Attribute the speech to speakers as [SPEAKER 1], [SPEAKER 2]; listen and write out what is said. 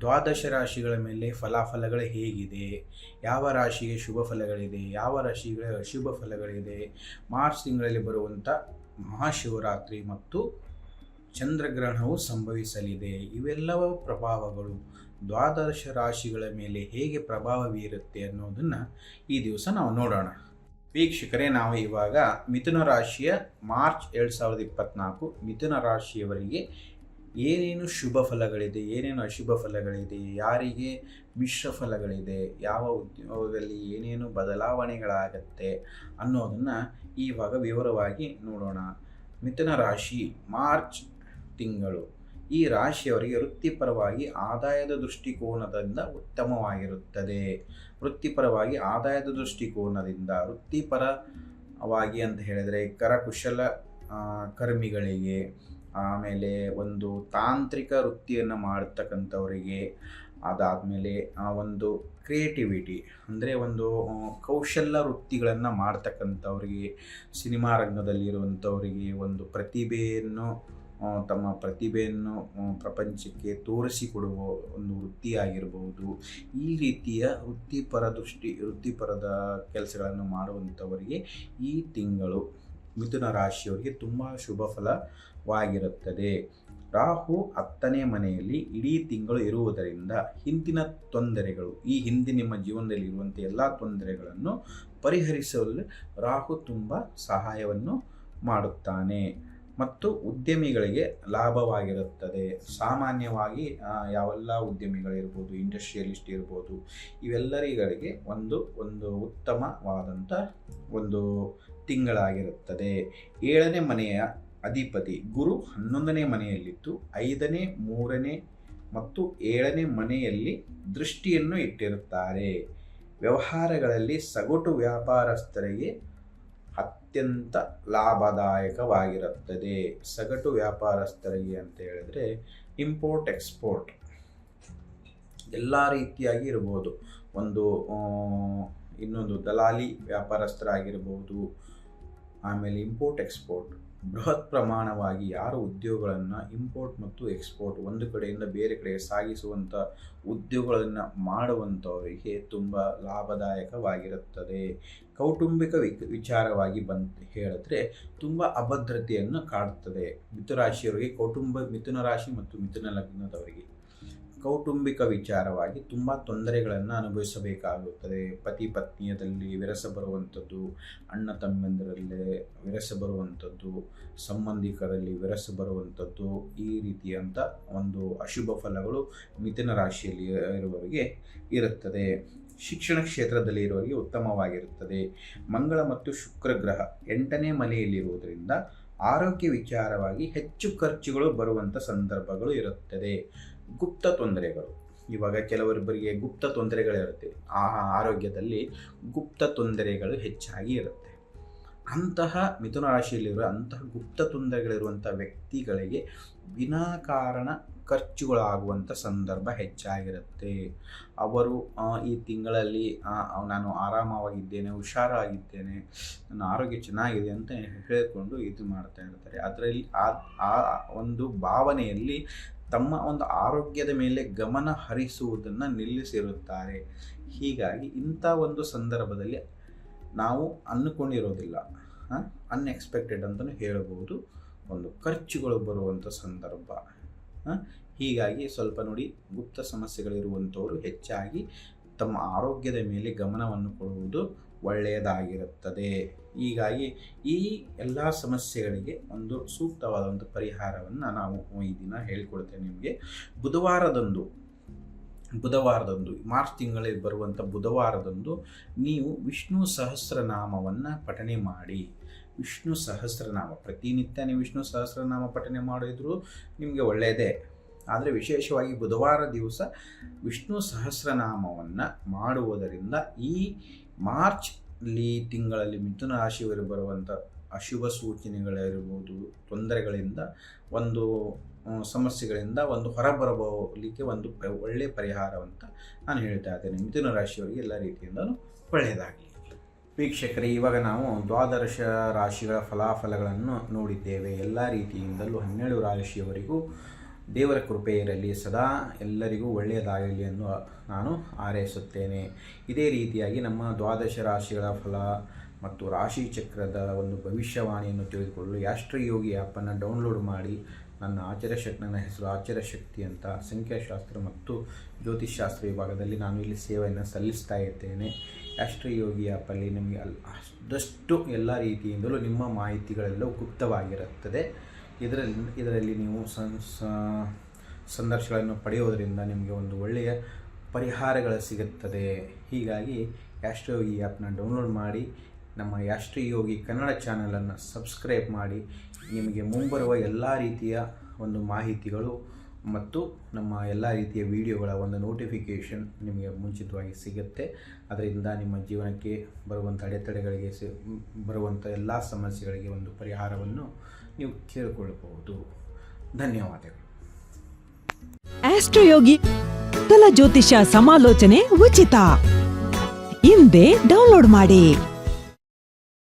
[SPEAKER 1] ದ್ವಾದಶ ರಾಶಿಗಳ ಮೇಲೆ ಫಲಾಫಲಗಳು ಹೇಗಿದೆ? ಯಾವ ರಾಶಿಗೆ ಶುಭ ಫಲಗಳಿದೆ? ಯಾವ ರಾಶಿಗಳ ಅಶುಭ ಫಲಗಳಿದೆ? ಮಾರ್ಚ್ ತಿಂಗಳಲ್ಲಿ ಬರುವಂಥ ಮಹಾಶಿವರಾತ್ರಿ ಮತ್ತು ಚಂದ್ರಗ್ರಹಣವು ಸಂಭವಿಸಲಿದೆ. ಇವೆಲ್ಲವ ಪ್ರಭಾವಗಳು. ದ್ವಾದಶ ರಾಶಿಗಳ ಮೇಲೆ ಹೇಗೆ ಪ್ರಭಾವ ಬೀರುತ್ತೆ ಅನ್ನೋದನ್ನು ಈ ದಿವಸ ನಾವು ನೋಡೋಣ. ವೀಕ್ಷಕರೇ, ನಾವು ಇವಾಗ ಮಿಥುನ ರಾಶಿಯ ಮಾರ್ಚ್ ಎರಡು ಸಾವಿರದ ಇಪ್ಪತ್ತ್ನಾಲ್ಕು ಮಿಥುನ ರಾಶಿಯವರಿಗೆ ಏನೇನು ಶುಭ ಫಲಗಳಿದೆ, ಏನೇನು ಅಶುಭ ಫಲಗಳಿದೆ, ಯಾರಿಗೆ ಮಿಶ್ರ ಫಲಗಳಿದೆ, ಯಾವ ಉದ್ಯೋಗದಲ್ಲಿ ಏನೇನು ಬದಲಾವಣೆಗಳಾಗತ್ತೆ ಅನ್ನೋದನ್ನು ಈವಾಗ ವಿವರವಾಗಿ ನೋಡೋಣ. ಮಿಥುನ ರಾಶಿ, ಮಾರ್ಚ್ ತಿಂಗಳು. ಈ ರಾಶಿಯವರಿಗೆ ವೃತ್ತಿಪರವಾಗಿ ಆದಾಯದ ದೃಷ್ಟಿಕೋನದಿಂದ ಉತ್ತಮವಾಗಿರುತ್ತದೆ. ವೃತ್ತಿಪರವಾಗಿ ಆದಾಯದ ದೃಷ್ಟಿಕೋನದಿಂದ, ವೃತ್ತಿಪರವಾಗಿ ಅಂತ ಹೇಳಿದರೆ ಕರಕುಶಲ ಕರ್ಮಿಗಳಿಗೆ ಆಮೇಲೆ ಒಂದು ತಾಂತ್ರಿಕ ವೃತ್ತಿಯನ್ನು ಮಾಡ್ತಕ್ಕಂಥವರಿಗೆ ಅದಾದಮೇಲೆ, ಆ, ಒಂದು ಕ್ರಿಯೇಟಿವಿಟಿ ಅಂದರೆ ಒಂದು ಕೌಶಲ್ಯ ವೃತ್ತಿಗಳನ್ನು ಮಾಡ್ತಕ್ಕಂಥವ್ರಿಗೆ, ಸಿನಿಮಾ ರಂಗದಲ್ಲಿರುವಂಥವರಿಗೆ ಒಂದು ಪ್ರತಿಭೆಯನ್ನು ತಮ್ಮ ಪ್ರತಿಭೆಯನ್ನು ಪ್ರಪಂಚಕ್ಕೆ ತೋರಿಸಿಕೊಡುವ ಒಂದು ವೃತ್ತಿಯಾಗಿರ್ಬೋದು ಈ ರೀತಿಯ ವೃತ್ತಿಪರ ದೃಷ್ಟಿ, ವೃತ್ತಿಪರದ ಕೆಲಸಗಳನ್ನು ಮಾಡುವಂಥವರಿಗೆ ಈ ತಿಂಗಳು ಮಿಥುನ ರಾಶಿಯವರಿಗೆ ತುಂಬ ಶುಭ ಫಲವಾಗಿರುತ್ತದೆ. ರಾಹು ಹತ್ತನೇ ಮನೆಯಲ್ಲಿ ಇಡೀ ತಿಂಗಳು ಇರುವುದರಿಂದ ಹಿಂದಿನ ತೊಂದರೆಗಳು, ಈ ಹಿಂದೆ ನಿಮ್ಮ ಜೀವನದಲ್ಲಿ ಇರುವಂಥ ಎಲ್ಲ ತೊಂದರೆಗಳನ್ನು ಪರಿಹರಿಸಲು ರಾಹು ತುಂಬ ಸಹಾಯವನ್ನು ಮಾಡುತ್ತಾನೆ. ಮತ್ತು ಉದ್ಯಮಿಗಳಿಗೆ ಲಾಭವಾಗಿರುತ್ತದೆ. ಸಾಮಾನ್ಯವಾಗಿ ಯಾವೆಲ್ಲ ಉದ್ಯಮಿಗಳಿರ್ಬೋದು ಇಂಡಸ್ಟ್ರಿಯಲಿಸ್ಟ್ ಇರ್ಬೋದು, ಇವೆಲ್ಲರಿಗಳಿಗೆ ಒಂದು ಒಂದು ಉತ್ತಮವಾದಂಥ ಒಂದು ತಿಂಗಳಾಗಿರುತ್ತದೆ. ಏಳನೇ ಮನೆಯ ಅಧಿಪತಿ ಗುರು ಹನ್ನೊಂದನೇ ಮನೆಯಲ್ಲಿದ್ದು, ಐದನೇ, ಮೂರನೇ ಮತ್ತು ಏಳನೇ ಮನೆಯಲ್ಲಿ ದೃಷ್ಟಿಯನ್ನು ಇಟ್ಟಿರುತ್ತಾರೆ. ವ್ಯವಹಾರಗಳಲ್ಲಿ ಸಗಟು ವ್ಯಾಪಾರಸ್ಥರಿಗೆ ಅತ್ಯಂತ ಲಾಭದಾಯಕವಾಗಿರುತ್ತದೆ. ಸಗಟು ವ್ಯಾಪಾರಸ್ಥರಿಗೆ ಅಂತ ಹೇಳಿದ್ರೆ ಇಂಪೋರ್ಟ್ ಎಕ್ಸ್ಪೋರ್ಟ್ ಎಲ್ಲ ರೀತಿಯಾಗಿ ಇರ್ಬೋದು. ಒಂದು ಇನ್ನೊಂದು ದಲಾಲಿ ವ್ಯಾಪಾರಸ್ಥರಾಗಿರ್ಬೋದು ಆಮೇಲೆ ಇಂಪೋರ್ಟ್ ಎಕ್ಸ್ಪೋರ್ಟ್ ಬೃಹತ್ ಪ್ರಮಾಣವಾಗಿ ಯಾರು ಉದ್ಯೋಗಗಳನ್ನು ಇಂಪೋರ್ಟ್ ಮತ್ತು ಎಕ್ಸ್ಪೋರ್ಟ್ ಒಂದು ಕಡೆಯಿಂದ ಬೇರೆ ಕಡೆಗೆ ಸಾಗಿಸುವಂಥ ಉದ್ಯೋಗಗಳನ್ನು ಮಾಡುವಂಥವರಿಗೆ ತುಂಬ ಲಾಭದಾಯಕವಾಗಿರುತ್ತದೆ. ಕೌಟುಂಬಿಕ ವಿಚಾರವಾಗಿ ಬಂದು, ಹೇಳಿದ್ರೆ ತುಂಬ ಅಭದ್ರತೆಯನ್ನು ಕಾಡುತ್ತದೆ ಮಿಥುರಾಶಿಯವರಿಗೆ ಕೌಟುಂಬ, ಮಿಥುನ ರಾಶಿ ಮತ್ತು ಮಿಥುನ ಲಗ್ನದವರಿಗೆ. ಕೌಟುಂಬಿಕ ವಿಚಾರವಾಗಿ ತುಂಬ ತೊಂದರೆಗಳನ್ನು ಅನುಭವಿಸಬೇಕಾಗುತ್ತದೆ. ಪತಿ ಪತ್ನಿಯದಲ್ಲಿ ವಿರಸ ಬರುವಂಥದ್ದು, ಅಣ್ಣ ತಮ್ಮಂದಿರಲ್ಲಿ ವಿರಸ ಬರುವಂಥದ್ದು, ಸಂಬಂಧಿಕರಲ್ಲಿ ವಿರಸ ಬರುವಂಥದ್ದು ಈ ರೀತಿಯಂಥ ಒಂದು ಅಶುಭ ಫಲಗಳು ಮಿಥುನ ರಾಶಿಯಲ್ಲಿ ಇರುವವರಿಗೆ ಇರುತ್ತದೆ. ಶಿಕ್ಷಣ ಕ್ಷೇತ್ರದಲ್ಲಿ ಇರುವವರಿಗೆ ಉತ್ತಮವಾಗಿರುತ್ತದೆ. ಮಂಗಳ ಮತ್ತು ಶುಕ್ರ ಗ್ರಹ ಎಂಟನೇ ಮನೆಯಲ್ಲಿರುವುದರಿಂದ ಆರೋಗ್ಯ ವಿಚಾರವಾಗಿ ಹೆಚ್ಚು ಖರ್ಚುಗಳು ಬರುವಂಥ ಸಂದರ್ಭಗಳು ಇರುತ್ತದೆ. ಗುಪ್ತ ತೊಂದರೆಗಳು. ಇವಾಗ ಕೆಲವರಿಬ್ಬರಿಗೆ ಗುಪ್ತ ತೊಂದರೆಗಳಿರುತ್ತೆ. ಆ ಆರೋಗ್ಯದಲ್ಲಿ ಗುಪ್ತ ತೊಂದರೆಗಳು ಹೆಚ್ಚಾಗಿ ಇರುತ್ತೆ. ಅಂತಹ ಮಿಥುನ ರಾಶಿಯಲ್ಲಿರುವ ಅಂತಹ ಗುಪ್ತ ತೊಂದರೆಗಳಿರುವಂಥ ವ್ಯಕ್ತಿಗಳಿಗೆ ವಿನಾಕಾರಣ ಖರ್ಚುಗಳಾಗುವಂಥ ಸಂದರ್ಭ ಹೆಚ್ಚಾಗಿರುತ್ತೆ. ಅವರು ಈ ತಿಂಗಳಲ್ಲಿ ನಾನು ಆರಾಮವಾಗಿದ್ದೇನೆ, ಹುಷಾರಾಗಿದ್ದೇನೆ, ನನ್ನ ಆರೋಗ್ಯ ಚೆನ್ನಾಗಿದೆ ಅಂತ ಹೇಳಿಕೊಂಡು ಇದು ಮಾಡ್ತಾ ಇರ್ತಾರೆ. ಅದರಲ್ಲಿ, ಆ ಒಂದು ಭಾವನೆಯಲ್ಲಿ ತಮ್ಮ ಒಂದು ಆರೋಗ್ಯದ ಮೇಲೆ ಗಮನ ಹರಿಸುವುದನ್ನು ನಿಲ್ಲಿಸಿರುತ್ತಾರೆ. ಹೀಗಾಗಿ ಇಂಥ ಒಂದು ಸಂದರ್ಭದಲ್ಲಿ ನಾವು ಅಂದುಕೊಂಡಿರೋದಿಲ್ಲ. ಅನ್ಎಕ್ಸ್ಪೆಕ್ಟೆಡ್ ಅಂತಲೂ ಹೇಳಬಹುದು. ಒಂದು ಖರ್ಚುಗಳು ಬರುವಂಥ ಸಂದರ್ಭ. ಹೀಗಾಗಿ ಸ್ವಲ್ಪ ನೋಡಿ ಗುಪ್ತ ಸಮಸ್ಯೆಗಳಿರುವಂಥವರು ಹೆಚ್ಚಾಗಿ ತಮ್ಮ ಆರೋಗ್ಯದ ಮೇಲೆ ಗಮನವನ್ನು ಕೊಡುವುದು ಒಳ್ಳೆಯದಾಗಿರುತ್ತದೆ. ಹೀಗಾಗಿ ಈ ಎಲ್ಲ ಸಮಸ್ಯೆಗಳಿಗೆ ಒಂದು ಸೂಕ್ತವಾದ ಒಂದು ಪರಿಹಾರವನ್ನು ನಾವು ಈ ದಿನ ಹೇಳ್ಕೊಡ್ತೇವೆ ನಿಮಗೆ. ಬುಧವಾರದಂದು ಬುಧವಾರದಂದು, ಮಾರ್ಚ್ ತಿಂಗಳಲ್ಲಿ ಬರುವಂಥ ಬುಧವಾರದಂದು ನೀವು ವಿಷ್ಣು ಸಹಸ್ರನಾಮವನ್ನು ಪಠಣೆ ಮಾಡಿ. ವಿಷ್ಣು ಸಹಸ್ರನಾಮ, ಪ್ರತಿನಿತ್ಯ ನೀವು ವಿಷ್ಣು ಸಹಸ್ರನಾಮ ಪಠನೆ ಮಾಡಿದರೂ ನಿಮಗೆ ಒಳ್ಳೆಯದೇ ಆದರೆ ವಿಶೇಷವಾಗಿ ಬುಧವಾರ ದಿವಸ ವಿಷ್ಣು ಸಹಸ್ರನಾಮವನ್ನು ಮಾಡುವುದರಿಂದ ಈ ಮಾರ್ಚ್ ಲಿ ತಿಂಗಳಲ್ಲಿ ಮಿಥುನ ರಾಶಿಯವರು ಬರುವಂಥ ಅಶುಭ ಸೂಚನೆಗಳಿರ್ಬೋದು, ತೊಂದರೆಗಳಿಂದ ಒಂದು ಸಮಸ್ಯೆಗಳಿಂದ ಒಂದು ಹೊರಬರಬಲಿಕ್ಕೆ ಒಂದು ಒಳ್ಳೆಯ ಪರಿಹಾರ ಅಂತ ನಾನು ಹೇಳ್ತಾ ಇದ್ದೇನೆ. ಮಿಥುನ ರಾಶಿಯವರಿಗೆ ಎಲ್ಲ ರೀತಿಯಿಂದಲೂ ಒಳ್ಳೆಯದಾಗಲಿ. ವೀಕ್ಷಕರೇ, ಇವಾಗ ನಾವು ದ್ವಾದಶ ರಾಶಿಗಳ ಫಲಾಫಲಗಳನ್ನು ನೋಡಿದ್ದೇವೆ. ಎಲ್ಲ ರೀತಿಯಿಂದಲೂ ಹನ್ನೆರಡು ರಾಶಿಯವರಿಗೂ ದೇವರ ಕೃಪೆ ಇರಲಿ, ಸದಾ ಎಲ್ಲರಿಗೂ ಒಳ್ಳೆಯದಾಗಲಿ ಎಂದು ನಾನು ಹಾರೈಸುತ್ತೇನೆ. ಇದೇ ರೀತಿಯಾಗಿ ನಮ್ಮ ದ್ವಾದಶ ರಾಶಿಗಳ ಫಲ ಮತ್ತು ರಾಶಿ ಚಕ್ರದ ಒಂದು ಭವಿಷ್ಯವಾಣಿಯನ್ನು ತಿಳಿದುಕೊಳ್ಳಲು ಯಾಷ್ಟ್ರಯೋಗಿ ಆ್ಯಪನ್ನು ಡೌನ್ಲೋಡ್ ಮಾಡಿ ನನ್ನ ಆಚಾರ್ಯಶಕ್ತಿ ನನ್ನ ಹೆಸರು ಆಚಾರ್ಯಶಕ್ತಿ ಅಂತ ಸಂಖ್ಯಾಶಾಸ್ತ್ರ ಮತ್ತು ಜ್ಯೋತಿಷಾಸ್ತ್ರ ವಿಭಾಗದಲ್ಲಿ ನಾನು ಇಲ್ಲಿ ಸೇವೆಯನ್ನು ಸಲ್ಲಿಸ್ತಾ ಇದ್ದೇನೆ. ರಾಷ್ಟ್ರಯೋಗಿ ಆ್ಯಪಲ್ಲಿ ನಿಮಗೆ ಅಲ್ ಅಷ್ಟು ಎಲ್ಲ ರೀತಿಯಿಂದಲೂ ನಿಮ್ಮ ಮಾಹಿತಿಗಳೆಲ್ಲ ಗುಪ್ತವಾಗಿರುತ್ತದೆ. ಇದರಲ್ಲಿ ಇದರಲ್ಲಿ ನೀವು ಸಂ ಸಂದರ್ಶಗಳನ್ನು ಪಡೆಯೋದರಿಂದ ನಿಮಗೆ ಒಂದು ಒಳ್ಳೆಯ ಪರಿಹಾರಗಳು ಸಿಗುತ್ತದೆ. ಹೀಗಾಗಿ ಯಾಸ್ಟ್ರಯೋಗಿ ಆ್ಯಪ್ನ ಡೌನ್ಲೋಡ್ ಮಾಡಿ ನಮ್ಮ ಯಾಸ್ಟ್ರಯೋಗಿ ಕನ್ನಡ ಚಾನಲನ್ನು ಸಬ್ಸ್ಕ್ರೈಬ್ ಮಾಡಿ ನಿಮಗೆ ಮುಂಬರುವ ಎಲ್ಲ ರೀತಿಯ ಒಂದು ಮಾಹಿತಿಗಳು ಮತ್ತು ನಮ್ಮ ಎಲ್ಲ ರೀತಿಯ ವಿಡಿಯೋಗಳ ಒಂದು ನೋಟಿಫಿಕೇಷನ್ ನಿಮಗೆ ಮುಂಚಿತವಾಗಿ ಸಿಗುತ್ತೆ. ಅದರಿಂದ ನಿಮ್ಮ ಜೀವನಕ್ಕೆ ಬರುವಂಥ ಅಡೆತಡೆಗಳಿಗೆ ಸಿ, ಬರುವಂಥ ಎಲ್ಲ ಸಮಸ್ಯೆಗಳಿಗೆ ಒಂದು ಪರಿಹಾರವನ್ನು ನೀವು ಕೇಳಿಕೊಳ್ಳಬಹುದು. ಧನ್ಯವಾದಗಳು.
[SPEAKER 2] ಆಸ್ಟ್ರೋಯೋಗಿ ಮೊದಲ ಜ್ಯೋತಿಷ್ಯ ಸಮಾಲೋಚನೆ ಉಚಿತ. ಹಿಂದೆ ಡೌನ್ಲೋಡ್ ಮಾಡಿ.